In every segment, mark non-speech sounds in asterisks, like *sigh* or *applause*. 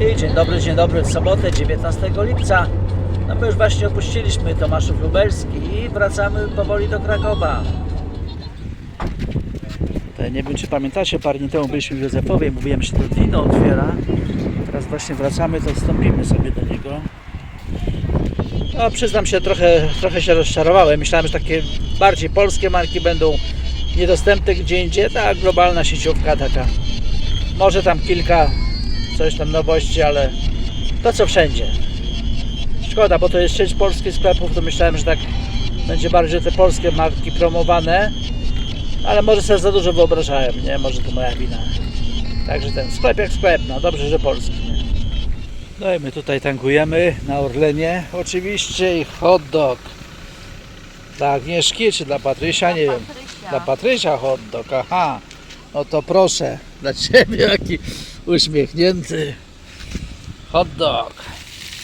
I dzień dobry, dzień dobry w sobotę 19 lipca. No my już właśnie opuściliśmy Tomaszów Lubelski i wracamy powoli do Krakowa. Nie wiem czy pamiętacie, parę dni temu byliśmy w Józefowie, mówiłem, że to wino otwiera. Teraz właśnie wracamy, to wstąpimy sobie do niego. No przyznam się, trochę, trochę się rozczarowałem. Myślałem, że takie bardziej polskie marki będą niedostępne gdzie indziej. Ta globalna sieciówka taka. Może tam kilka coś tam nowości, ale to co wszędzie. Szkoda, bo to jest sieć polskich sklepów, to myślałem, że tak będzie bardziej te polskie marki promowane, ale może sobie za dużo wyobrażałem, nie? Może to moja wina. Także ten sklep jak sklep, no dobrze, że polski. Nie? No i my tutaj tankujemy na Orlenie oczywiście i hot dog. Dla Agnieszki czy dla Patrysia? Nie wiem. Dla Patrysia hot dog, aha. No to proszę, dla Ciebie jaki uśmiechnięty hot dog.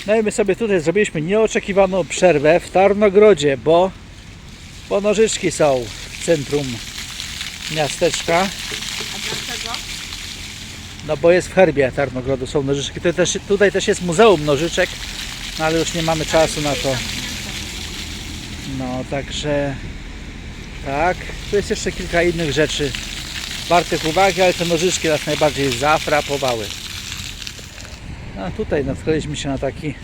No i my sobie tutaj zrobiliśmy nieoczekiwaną przerwę w Tarnogrodzie, bo, bo nożyczki są w centrum miasteczka. A dlaczego? No bo jest w herbie Tarnogrodu, są nożyczki. Tutaj też, tutaj też jest muzeum nożyczek, no ale już nie mamy czasu na to. No także tak. Tu jest jeszcze kilka innych rzeczy wartych uwagi, ale te nożyczki nas najbardziej zafrapowały. A tutaj natknęliśmy się na taki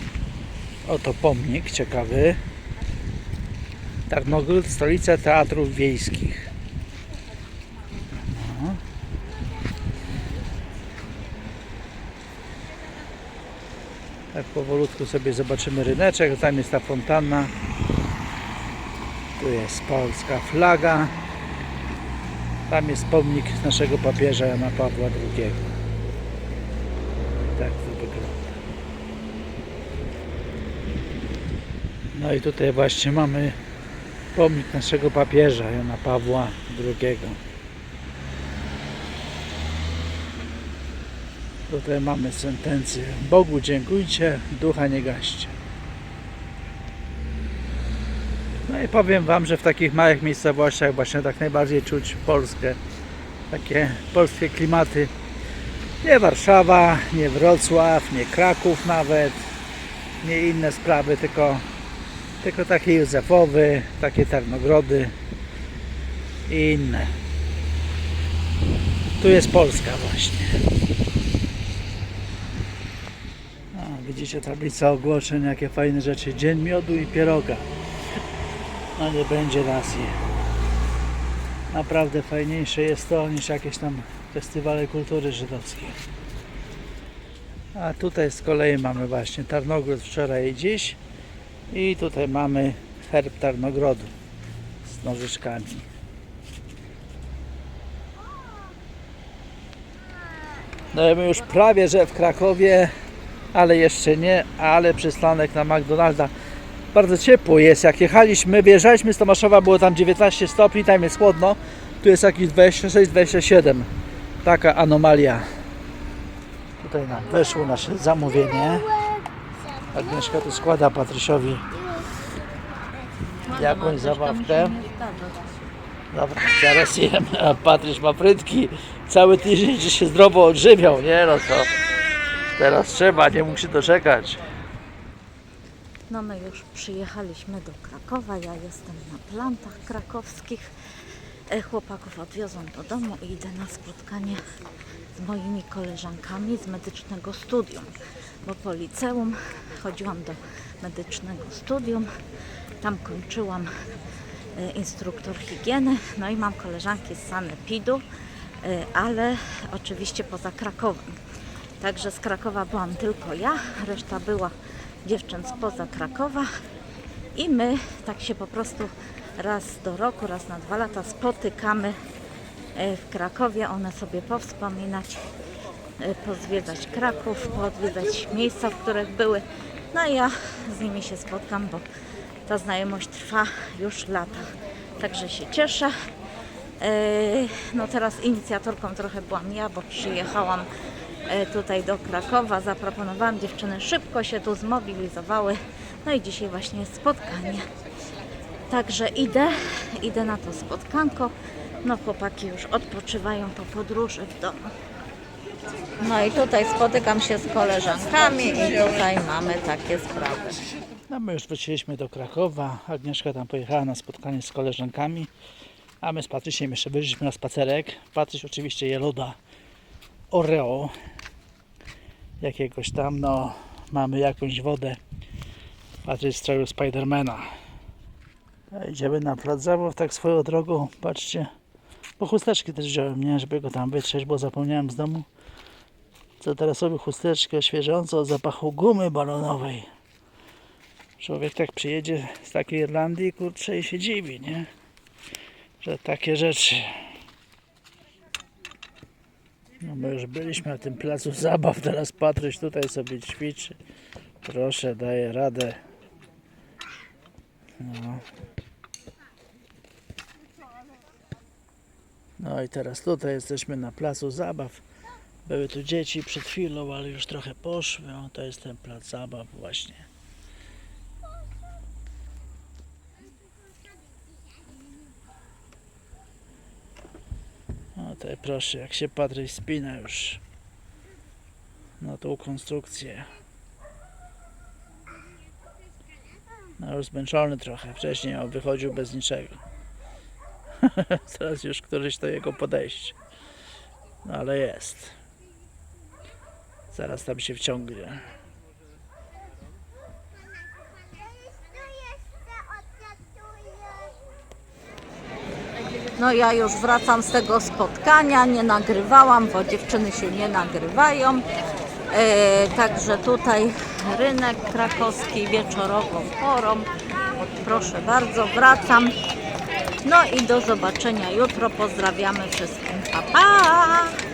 oto pomnik ciekawy. Tarnogród, stolica teatrów wiejskich. No. Tak powolutku sobie zobaczymy ryneczek, tam jest ta fontanna. Tu jest polska flaga. Tam jest pomnik naszego papieża Jana Pawła II. Tak to wygląda. No i tutaj właśnie mamy pomnik naszego papieża Jana Pawła II. Tutaj mamy sentencję. Bogu dziękujcie, ducha nie gaście. No i powiem Wam, że w takich małych miejscowościach właśnie tak najbardziej czuć Polskę. Takie polskie klimaty. Nie Warszawa, nie Wrocław, nie Kraków nawet, nie inne sprawy, tylko, tylko takie Józefowy, takie Tarnogrody i inne. Tu jest Polska właśnie. A, widzicie tablica ogłoszeń, jakie fajne rzeczy. Dzień miodu i pieroga. Nie będzie racji. Naprawdę fajniejsze jest to niż jakieś tam festiwale kultury żydowskiej. A tutaj z kolei mamy właśnie Tarnogród wczoraj i dziś. I tutaj mamy herb Tarnogrodu z nożyczkami. No już prawie, że w Krakowie, ale jeszcze nie, ale przystanek na McDonalda. Bardzo ciepło jest, jak jechaliśmy, wyjeżdżaliśmy z Tomaszowa, było tam 19 stopni, tam jest chłodno, tu jest jakieś 26-27, taka anomalia. Tutaj nam weszło nasze zamówienie. Agnieszka tu składa Patrysiowi jakąś zabawkę. Dobra, zaraz jem, a Patryś ma frytki. Cały tydzień że się zdrowo odżywiał, nie no co. Teraz trzeba, nie mógł się doczekać. No my już przyjechaliśmy do Krakowa. Ja jestem na plantach krakowskich. E, Chłopaków odwiozłam do domu i idę na spotkanie z moimi koleżankami z medycznego studium. Bo po liceum chodziłam do medycznego studium. Tam kończyłam e, instruktor higieny. No i mam koleżanki z Sanepidu, e, ale oczywiście poza Krakowem. Także z Krakowa byłam tylko ja, reszta była dziewczyn spoza Krakowa i my tak się po prostu raz do roku, raz na dwa lata spotykamy e, w Krakowie. One sobie powspominać, e, pozwiedzać Kraków, poodwiedzać miejsca, w których były. No i ja z nimi się spotkam, bo ta znajomość trwa już lata. Także się cieszę. E, No teraz inicjatorką trochę byłam ja, bo przyjechałam tutaj do Krakowa, zaproponowałam, dziewczyny szybko się tu zmobilizowały. No i dzisiaj właśnie jest spotkanie. Także idę, idę na to spotkanko. No chłopaki już odpoczywają po podróży w domu. No i tutaj spotykam się z koleżankami i tutaj mamy takie sprawy. No my już wróciliśmy do Krakowa. Agnieszka tam pojechała na spotkanie z koleżankami. A my z Patrysiem jeszcze byliśmy na spacerek. Patryś oczywiście je loda Oreo. Jakiegoś tam, no mamy jakąś wodę. Patryś w stroju Spidermana. Idziemy na plac zabaw, tak swoją drogą, patrzcie. Bo chusteczki też wziąłem, nie? Żeby go tam wytrzeć, bo zapomniałem z domu. Co teraz robię chusteczkę świeżącą od zapachu gumy balonowej. Człowiek tak przyjedzie z takiej Irlandii, kurczę, i się dziwi, nie? Że takie rzeczy. No my już byliśmy na tym placu zabaw, teraz Patryś tutaj sobie ćwiczy. Proszę, daje radę. No. No i teraz tutaj jesteśmy na placu zabaw. Były tu dzieci przed chwilą, ale już trochę poszły. O, to jest ten plac zabaw właśnie. Tutaj proszę, jak się Patryś spina już na tą konstrukcję. No już zmęczony trochę. Wcześniej on wychodził bez niczego. *laughs* Teraz już któryś to jego podejście. No ale jest. Zaraz tam się wciągnie. No ja już wracam z tego spotkania, nie nagrywałam, bo dziewczyny się nie nagrywają. E, także tutaj rynek krakowski wieczorową porą. Proszę bardzo, wracam. No i do zobaczenia jutro. Pozdrawiamy wszystkim. Pa, pa!